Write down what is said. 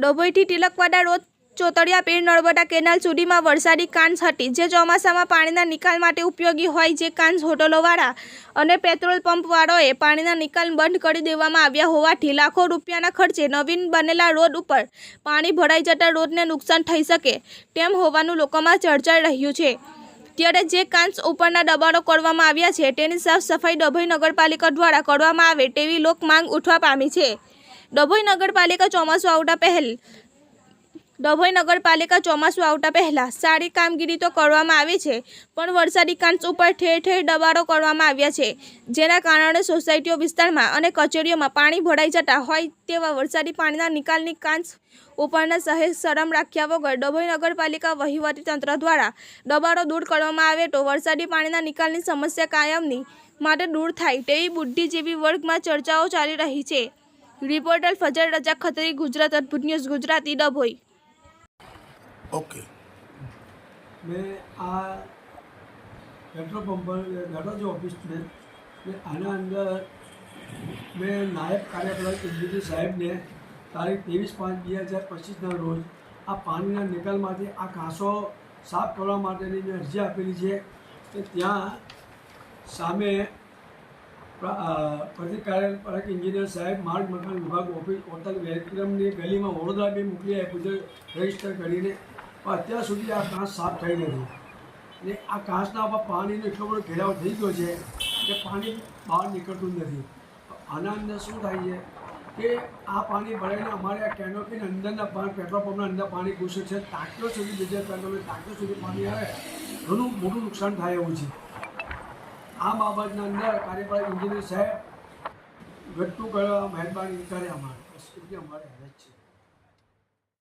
ડભોઈથી Tilakwada road ચોતડિયા પીર Narmada canal સુધીમાં વરસાદી કાંસ હતી, જે ચોમાસામાં પાણીના નિકાલ માટે ઉપયોગી હોય જે કાંસ હોટલોવાળા અને પેટ્રોલ પંપવાળાઓએ પાણીના નિકાલ બંધ કરી દેવામાં આવ્યા હોવાથી લાખો રૂપિયાના ખર્ચે નવીન બનેલા રોડ ઉપર પાણી ભરાઈ જતા રોડને નુકસાન થઈ શકે તેમ હોવાનું લોકોમાં ચર્ચાઈ રહ્યું છે. ત્યારે જે કાંસ ઉપરના દબાણો કરવામાં આવ્યા છે, તેની સાફ સફાઈ ડભોઈ નગરપાલિકા દ્વારા કરવામાં આવે તેવી લોક માંગ ઉઠવા પામી છે. ડભોઈ નગરપાલિકા ચોમાસું આવતા પહેલ ડભોઈ નગરપાલિકા ચોમાસું આવતા પહેલાં સારી કામગીરી તો કરવામાં આવી છે, પણ વરસાદી કાંસ ઉપર ઠેર ઠેર દબાડો કરવામાં આવ્યા છે. જેના કારણે સોસાયટીઓ વિસ્તારમાં અને કચેરીઓમાં પાણી ભરાઈ જતા હોય તેવા વરસાદી પાણીના નિકાલની કાંસ ઉપરના સહેજ શરમ રાખ્યા વગર ડભોઈ નગરપાલિકા વહીવટી તંત્ર દ્વારા દબાડો દૂર કરવામાં આવે તો વરસાદી પાણીના નિકાલની સમસ્યા કાયમની માટે દૂર થાય તેવી બુદ્ધિજીવી વર્ગમાં ચર્ચાઓ ચાલી રહી છે. રિપોર્ટર ફજર રજા ખત્રી ગુજરાત અદભુત ન્યૂઝ ગુજરાતી ડભોઈ ઓકે. મેં આ પેટ્રોલ પંપ છું ઓફિસ છે ને આના અંદર મેં નાયબ કાર્યપાલક ઇન્જિનિયર સાહેબને તારીખ ત્રેવીસ પાંચ બે હજાર પચીસના રોજ આ પાણીના નિકાલમાંથી આ કાંસો સાફ કરવા માટેની મેં અરજી આપેલી છે કે ત્યાં સામે પ્ર- અ, ઇન્જિનિયર સાહેબ માર્ગ મકાન વિભાગ ઓફિસ હોટલ વ્યક્રમની ગલીમાં વડોદરા બી મોકલી આપ્યું છે રજિસ્ટર કરીને પણ અત્યાર સુધી આ કાંસ સાફ થઈ નથી. ને આ કાંસના ઉપર પાણીનો એટલો બધો ઘેરાવ થઈ ગયો છે કે પાણી બહાર નીકળતું નથી. આના અંદર શું થાય છે કે આ પાણી ભરાઈને અમારે આ કેનોપીના અંદરના પાણી પેટ્રોલ પંપના અંદર પાણી ઘૂસે છે. ટાંકીઓ સુધી બીજા પેટ્રોલ ટાંકીઓ સુધી પાણી આવે. ઘણું મોટું નુકસાન થાય એવું છે. આ બાબતની અંદર કાર્યપાલક ઇન્જિનિયર સાહેબ ઘટતું કરવા મહેરબાની કરે અમારે. અમારે હરજ છે.